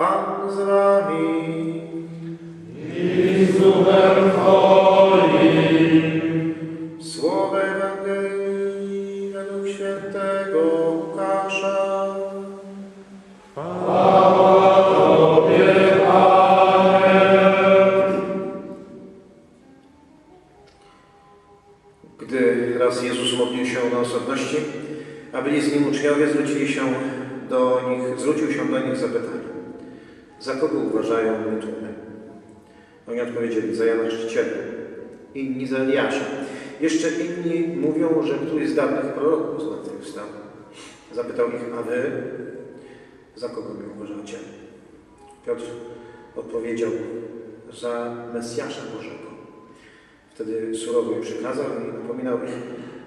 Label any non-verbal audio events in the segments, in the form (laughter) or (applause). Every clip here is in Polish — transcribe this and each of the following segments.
Pan z wami. Słowo Ewangelii według świętego Łukasza. Gdy raz Jezus modlił się na osobności, a byli z nim uczniowie, zwrócili się do nich, zwrócił się do nich z zapytaniem. Za kogo uważają mnie tłumy? Oni odpowiedzieli, za Jana Chrzciciela, inni za Eliasza. Jeszcze inni mówią, że któryś z dawnych proroków zmartwychwstał. Zapytał ich, a wy za kogo mnie uważacie? Piotr odpowiedział, za Mesjasza Bożego. Wtedy surowo im przykazał i napominał ich,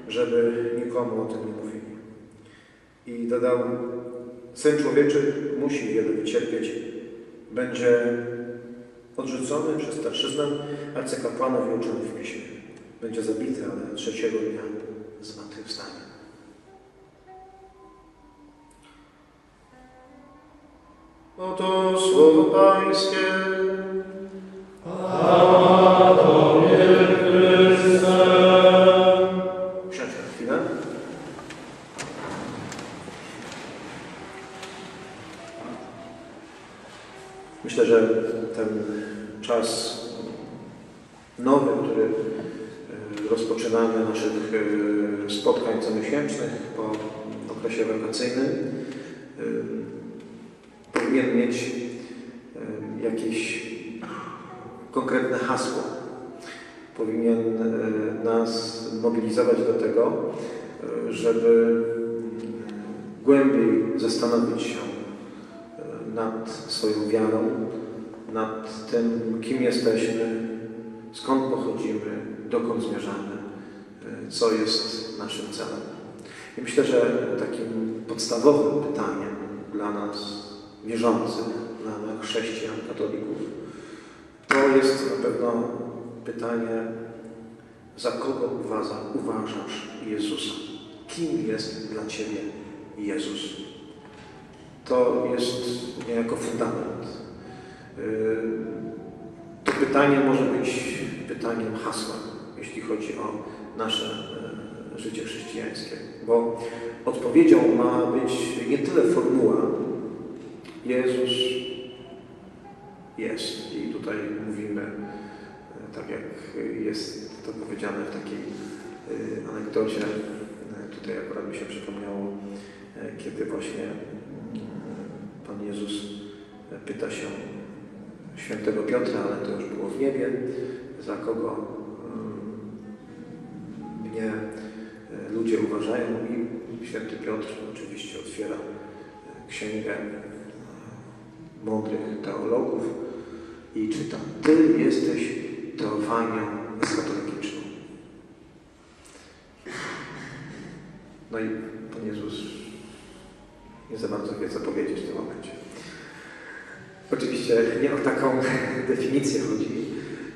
żeby nikomu o tym nie mówili. I dodał, Syn Człowieczy musi wiele wycierpieć, będzie odrzucony przez starszyznę, arcykapłanów i uczonych w piśmie. Będzie zabity, ale trzeciego dnia zmartwychwstanie. Oto słowo Pańskie. Naszych e, spotkań comiesięcznych po okresie wakacyjnym, e, powinien mieć e, jakieś konkretne hasło. Powinien nas mobilizować do tego, żeby głębiej zastanowić się nad swoją wiarą, nad tym, kim jesteśmy, skąd pochodzimy, dokąd zmierzamy, co jest naszym celem. I myślę, że takim podstawowym pytaniem dla nas wierzących, dla chrześcijan, katolików, to jest na pewno pytanie, za kogo uważa, uważasz Jezusa? Kim jest dla Ciebie Jezus? To jest niejako fundament. Yy, To pytanie może być pytaniem hasła, jeśli chodzi o nasze e, życie chrześcijańskie, bo odpowiedzią ma być nie tyle formuła, Jezus jest. I tutaj mówimy, e, tak jak jest to powiedziane w takiej e, anegdocie, tutaj akurat mi się przypomniało, kiedy właśnie mm, Pan Jezus pyta się świętego Piotra, ale to już było w niebie, za kogo e, i święty Piotr oczywiście otwiera e, księgę e, mądrych teologów i czyta Ty jesteś teofanią eskatologiczną. No i Pan Jezus nie za bardzo wie, co powiedzieć w tym momencie. Oczywiście nie o taką (laughs) definicję chodzi,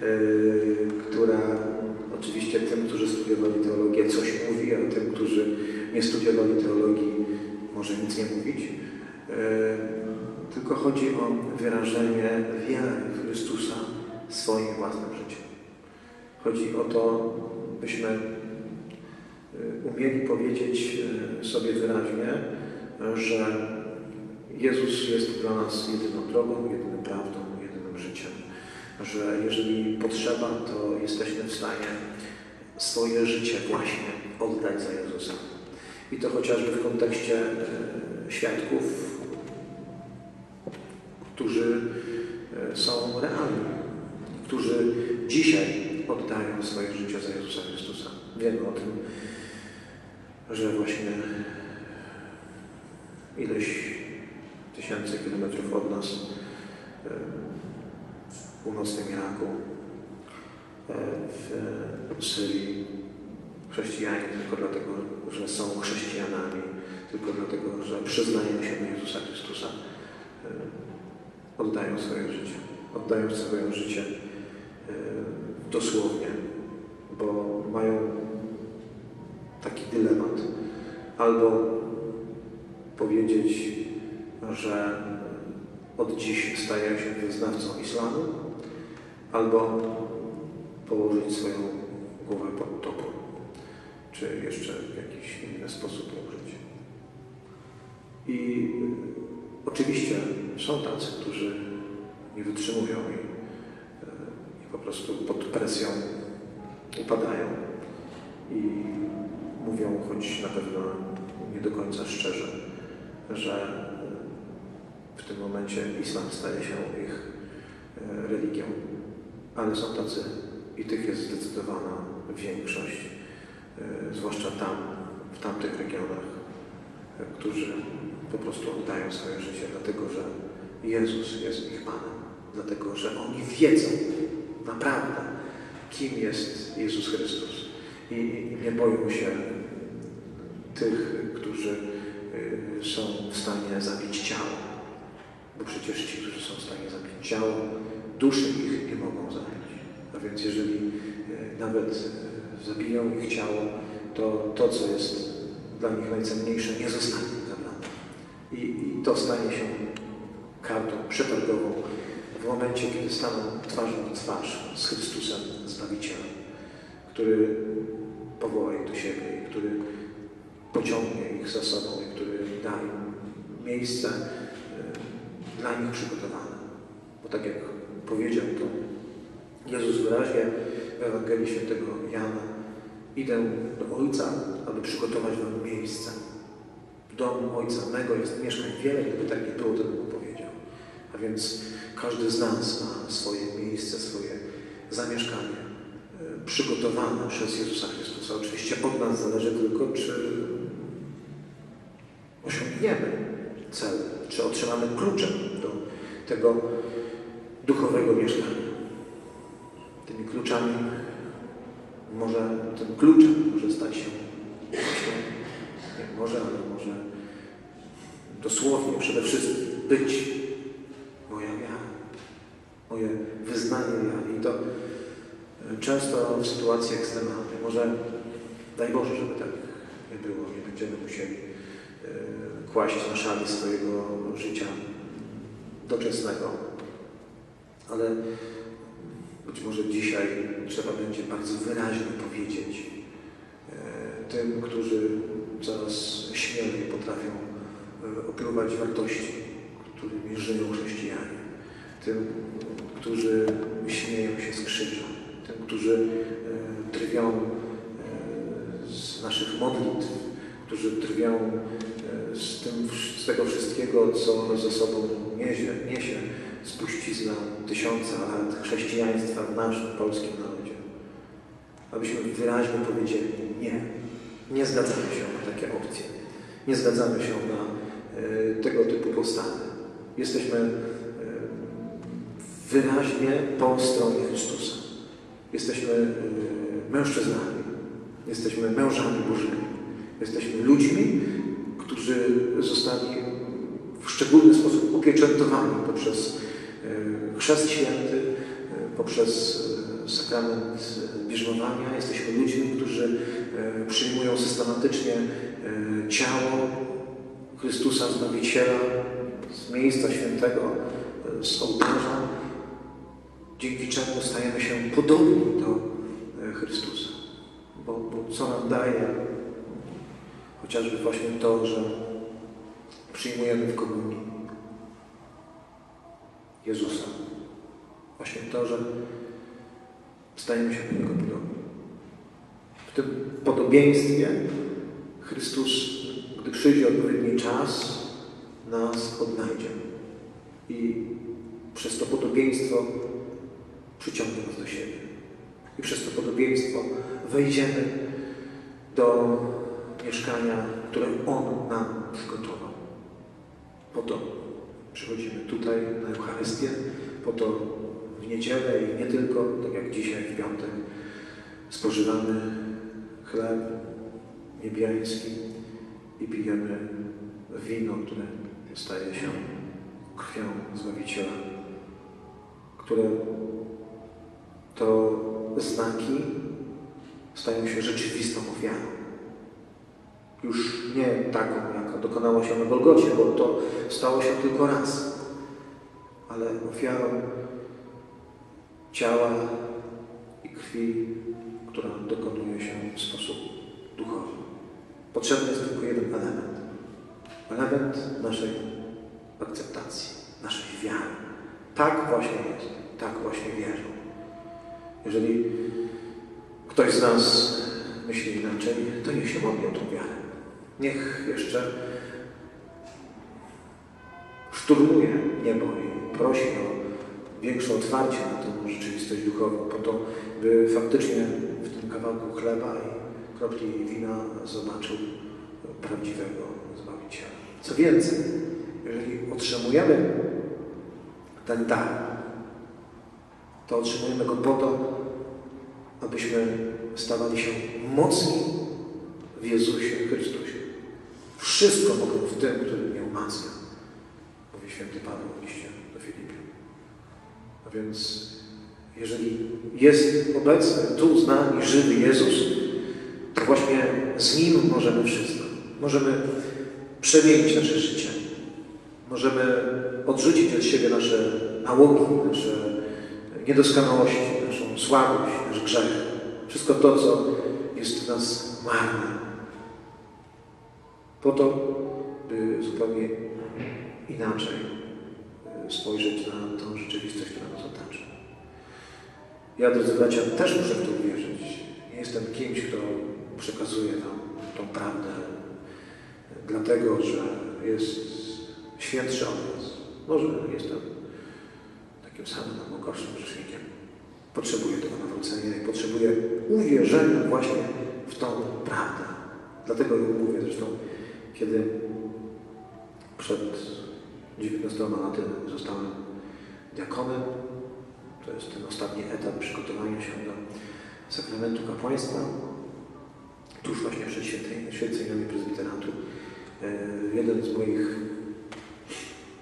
yy, która oczywiście tym, którzy studiowali teologię, coś mówi, a tym, którzy nie studiowali teologii, może nic nie mówić. Yy, tylko chodzi o wyrażenie wiary w Chrystusa swoim własnym życiem. Chodzi o to, byśmy y, umieli powiedzieć y, sobie wyraźnie, że Jezus jest dla nas jedyną drogą, jedyną prawdą, jedynym życiem. Że jeżeli potrzeba, to jesteśmy w stanie swoje życie właśnie oddać za Jezusa. I to chociażby w kontekście y, świadków, którzy e, są realni, którzy dzisiaj oddają swoje życie za Jezusa Chrystusa. Wiemy o tym, że właśnie ileś tysięcy kilometrów od nas e, północnym Iraku, e, w Syrii chrześcijanie tylko dlatego, że są chrześcijanami, tylko dlatego, że przyznają się do Jezusa Chrystusa e, oddają swoje życie. Oddają swoje życie e, dosłownie, bo mają taki dylemat. Albo powiedzieć, że od dziś staje się wyznawcą islamu, albo położyć swoją głowę pod topór, czy jeszcze w jakiś inny sposób umrzeć. I y, oczywiście są tacy, którzy nie wytrzymują i, y, i po prostu pod presją upadają i mówią, choć na pewno nie do końca szczerze, że w tym momencie islam staje się ich religią. Ale są tacy, i tych jest zdecydowana większość, e, zwłaszcza tam, w tamtych regionach, e, którzy po prostu oddają swoje życie, dlatego że Jezus jest ich Panem, dlatego że oni wiedzą naprawdę, kim jest Jezus Chrystus i, nie boją się tych, którzy y, są w stanie zabić ciało. Bo przecież ci, którzy są w stanie zabić ciało, duszy ich nie mogą zabić. A więc jeżeli y, nawet y, zabiją ich ciało, to to, co jest dla nich najcenniejsze, nie zostanie zabrane. I, i to stanie się kartą przetargową w momencie, kiedy staną twarzą w twarz z Chrystusem, Zbawicielem, który powoła ich do siebie i który pociągnie ich za sobą i który da im miejsce y, dla nich przygotowane. Bo tak jak powiedział to Jezus wyraźnie w Ewangelii Świętego Jana, idę do Ojca, aby przygotować wam miejsce. W domu Ojca mego jest mieszkań wiele, gdyby tak nie było, to bym powiedział. A więc każdy z nas ma swoje miejsce, swoje zamieszkanie y, przygotowane przez Jezusa Chrystusa. Oczywiście od nas zależy tylko, czy osiągniemy cel, czy otrzymamy klucze do tego duchowego mieszkania. Tymi kluczami może, tym kluczem może stać się właśnie, nie może, ale może dosłownie przede wszystkim być moja wiara, moje wyznanie wiary. I to często w sytuacji ekstremalnej. Może daj Boże, żeby tak nie było, nie będziemy musieli E, kłaść na szali swojego życia doczesnego. Ale być może dzisiaj trzeba będzie bardzo wyraźnie powiedzieć e, tym, którzy coraz śmielej potrafią e, opływać wartości, którymi żyją chrześcijanie, tym, którzy śmieją się z krzyża, tym, którzy drwią z naszych modlitw, którzy drwią e, z, tym, z tego wszystkiego, co ze sobą niesie, niesie spuścizna tysiąca lat chrześcijaństwa w naszym polskim narodzie. Abyśmy wyraźnie powiedzieli nie. Nie zgadzamy się na takie opcje. Nie zgadzamy się na y, tego typu postawy. Jesteśmy y, wyraźnie po stronie Chrystusa. Jesteśmy y, mężczyznami. Jesteśmy mężami Bożymi. Jesteśmy ludźmi, którzy zostali w szczególny sposób upieczętowani poprzez e, chrzest święty, e, poprzez e, sakrament bierzmowania. Jesteśmy ludźmi, którzy przyjmują systematycznie ciało Chrystusa Zbawiciela z miejsca świętego, z ołtarza, dzięki czemu stajemy się podobni do Chrystusa. Bo, bo co nam daje Chociażby właśnie to, że przyjmujemy w komunii Jezusa. Właśnie to, że stajemy się do Niego podobni. W tym podobieństwie Chrystus, gdy przyjdzie odpowiedni czas, nas odnajdzie. I przez to podobieństwo przyciągnie nas do siebie. I przez to podobieństwo wejdziemy do mieszkania, które On nam przygotował. Po to przychodzimy tutaj na Eucharystię, po to w niedzielę i nie tylko, tak jak dzisiaj w piątek, spożywamy chleb niebiański i pijemy wino, które staje się krwią Zbawiciela, które to znaki stają się rzeczywistą ofiarą już nie taką, jaka dokonała się na Golgocie, bo to stało się tylko raz. ale ofiarą ciała i krwi, która dokonuje się w sposób duchowy. Potrzebny jest tylko jeden element. Element naszej akceptacji, naszej wiary. Tak właśnie jest, tak właśnie wierzę. Jeżeli ktoś z nas myśli inaczej, to niech się modli o tą wiarę. Niech jeszcze szturmuje niebo i prosi o większe otwarcie na tę rzeczywistość duchową, po to, by faktycznie w tym kawałku chleba i kropli wina zobaczył prawdziwego Zbawiciela. Co więcej, jeżeli otrzymujemy ten dar, to otrzymujemy go po to, abyśmy stawali się mocni w Jezusie Chrystusie. Wszystko mogę w tym, który mnie umacnia, mówi święty Paweł w liście do Filipian. A więc jeżeli jest obecny tu z nami żywy Jezus, to właśnie z Nim możemy wszystko. Możemy przemienić nasze życie. Możemy odrzucić od siebie nasze nałogi, nasze niedoskonałości, naszą słabość, nasz grzech. Wszystko to, co jest w nas marne. Po to, by zupełnie inaczej e, spojrzeć na tą rzeczywistość, która nas otacza. Ja, drodzy bracia, też muszę w to uwierzyć. Nie jestem kimś, kto przekazuje nam tą prawdę, dlatego że jest świętszy od nas. Może jestem takim samym albo gorszym grzesznikiem. Potrzebuję tego nawrócenia i potrzebuję uwierzenia właśnie w tą prawdę. Dlatego ją mówię zresztą, kiedy przed 19 laty zostałem diakonem, to jest ten ostatni etap przygotowania się do sakramentu kapłaństwa. Tuż właśnie przed święceniami prezbiteratu e, jeden z moich,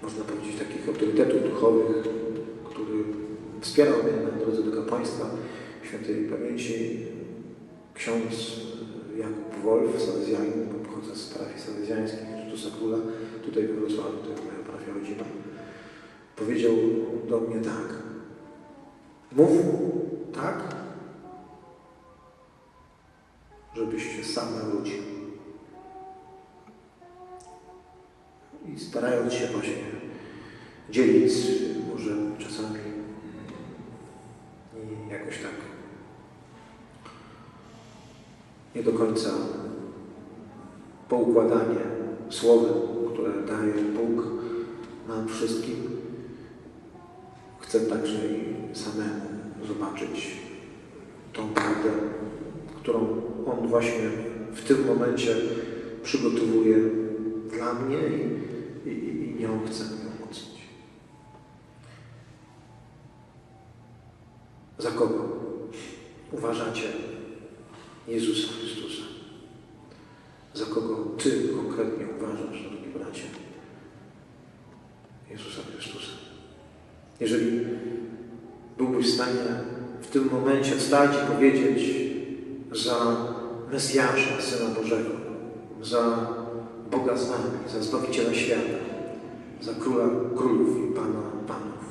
można powiedzieć, takich autorytetów duchowych, który wspierał mnie na drodze do kapłaństwa świętej pamięci, ksiądz Jakub Wolf, salezjanin, pochodzę z parafii salezjańskiej, Chrystusa Króla, tutaj we Wrocławiu, to jest moja parafia rodzina, powiedział do mnie tak. Mów tak, żebyś się sam nawrócił. I starając się właśnie dzielić, może czasami jakoś tak nie do końca poukładanie słowem, które daje Bóg nam wszystkim, chcę także i samemu zobaczyć tą prawdę, którą On właśnie w tym momencie przygotowuje dla mnie i, i, i nią chcę mnie umocnić. Za kogo uważacie Jezusa Chrystusa? Za kogo Ty konkretnie uważasz, drogi bracie, Jezusa Chrystusa? Jeżeli byłbyś w stanie w tym momencie wstać i powiedzieć za Mesjasza, Syna Bożego, za Boga z nami, za Zbawiciela świata, za Króla Królów i Pana Panów,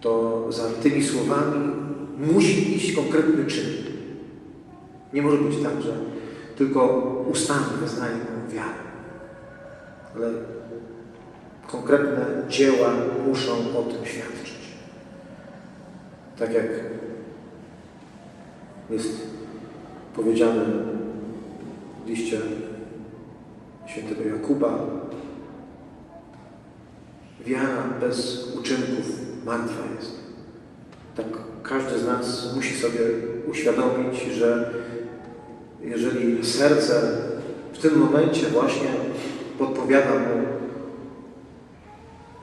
to za tymi słowami musi iść konkretny czyn. Nie może być tak, że tylko ustami wyznajemy wiarę, ale konkretne dzieła muszą o tym świadczyć. Tak jak jest powiedziane w liście świętego Jakuba, wiara bez uczynków martwa jest. Tak każdy z nas musi sobie uświadomić, że jeżeli serce w tym momencie właśnie podpowiada mu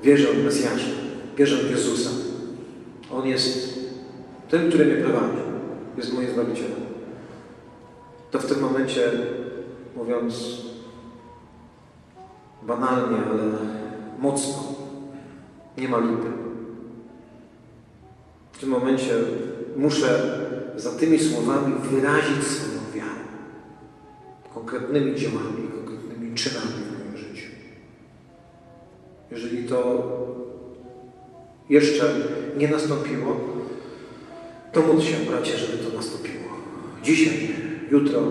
wierzę w Mesjasza, wierzę w Jezusa. On jest tym, który mnie prowadzi. Jest moim Zbawicielem. To w tym momencie, mówiąc banalnie, ale mocno, nie ma lipy. W tym momencie muszę za tymi słowami wyrazić wiarę. Konkretnymi działami, konkretnymi czynami w moim życiu. Jeżeli to jeszcze nie nastąpiło, to módl się, bracie, żeby to nastąpiło. Dzisiaj, jutro,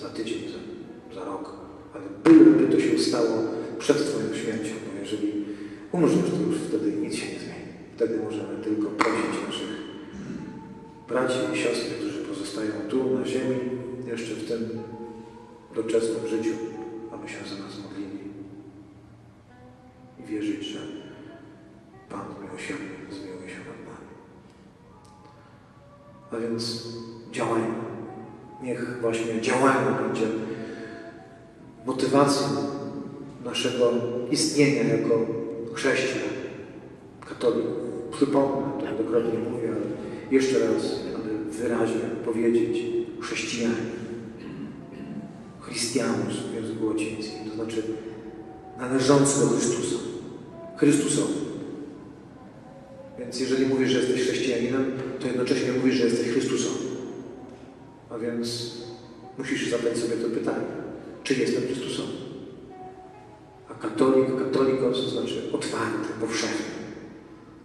za tydzień, za, za rok, ale byleby to się stało przed Twoją śmiercią, bo jeżeli umrzesz, to już wtedy nic się nie zmieni. Wtedy możemy tylko prosić naszych braci i siostry, którzy pozostają tu na ziemi, jeszcze w tym doczesnym życiu, aby się za nas modlili i wierzyć, że Pan miłosierny zmiłuje się nad nami. A więc działajmy. Niech właśnie działanie będzie motywacją naszego istnienia jako chrześcijan, katolików. Przypomnę, to wielokrotnie mówię, ale jeszcze raz, aby wyraźnie powiedzieć chrześcijanie. Chrystianus w języku łacińskim, to znaczy należący do Chrystusa. Chrystusowy. Więc jeżeli mówisz, że jesteś chrześcijaninem, to jednocześnie mówisz, że jesteś Chrystusowy. A więc musisz zadać sobie to pytanie, czy jestem Chrystusowy? A katolik, katolikos to znaczy otwarty, powszechny.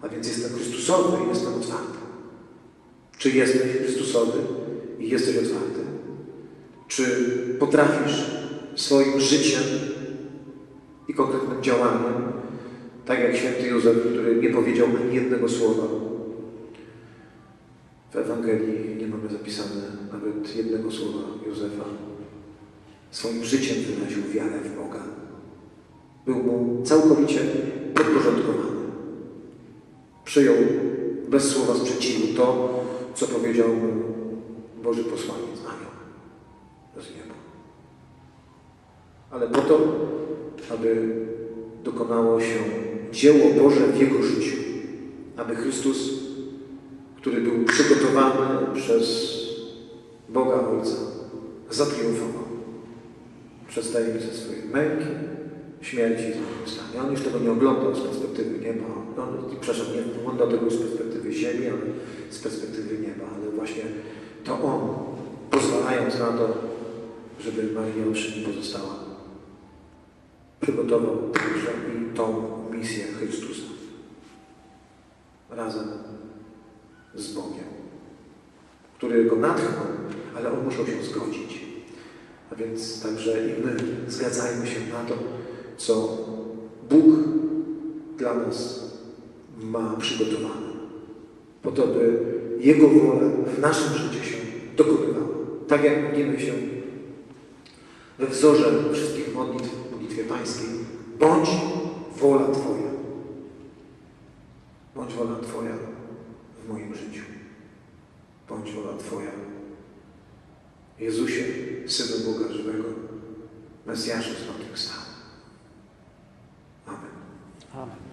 A więc jestem Chrystusowy i jestem otwarty. Czy jesteś Chrystusowy i jesteś otwarty? Czy potrafisz swoim życiem i konkretnym działaniem, tak jak święty Józef, który nie powiedział ani jednego słowa. W Ewangelii nie mamy zapisane nawet jednego słowa Józefa. Swoim życiem wyraził wiarę w Boga. Był mu całkowicie podporządkowany. Przyjął bez słowa sprzeciwu to, co powiedział mu Boży posłaniec anioł z nieba. Ale po to, aby dokonało się dzieło Boże w jego życiu. Aby Chrystus, który był przygotowany przez Boga Ojca, zatriumfował przez tajemnicę swojej męki, śmierci i zmartwychwstania. On już tego nie oglądał z perspektywy nieba. On, przepraszam, nie oglądał tego z perspektywy ziemi, ale z perspektywy nieba. Ale właśnie to On, pozwalając na to, żeby Maria przy nim pozostała, przygotował także i tą misję Chrystusa. Razem z Bogiem, który go natchnął, ale on musiał się zgodzić. A więc także i my zgadzajmy się na to, co Bóg dla nas ma przygotowane. Po to, by Jego wola w naszym życiu się dokonywała. Tak jak modlimy się we wzorze wszystkich modlitw w modlitwie pańskiej. Bądź wola Twoja. Bądź wola Twoja w moim życiu. Bądź wola Twoja. Jezusie, Synu Boga żywego, Mesjaszu zmartwychwstałym. Amen. Amen.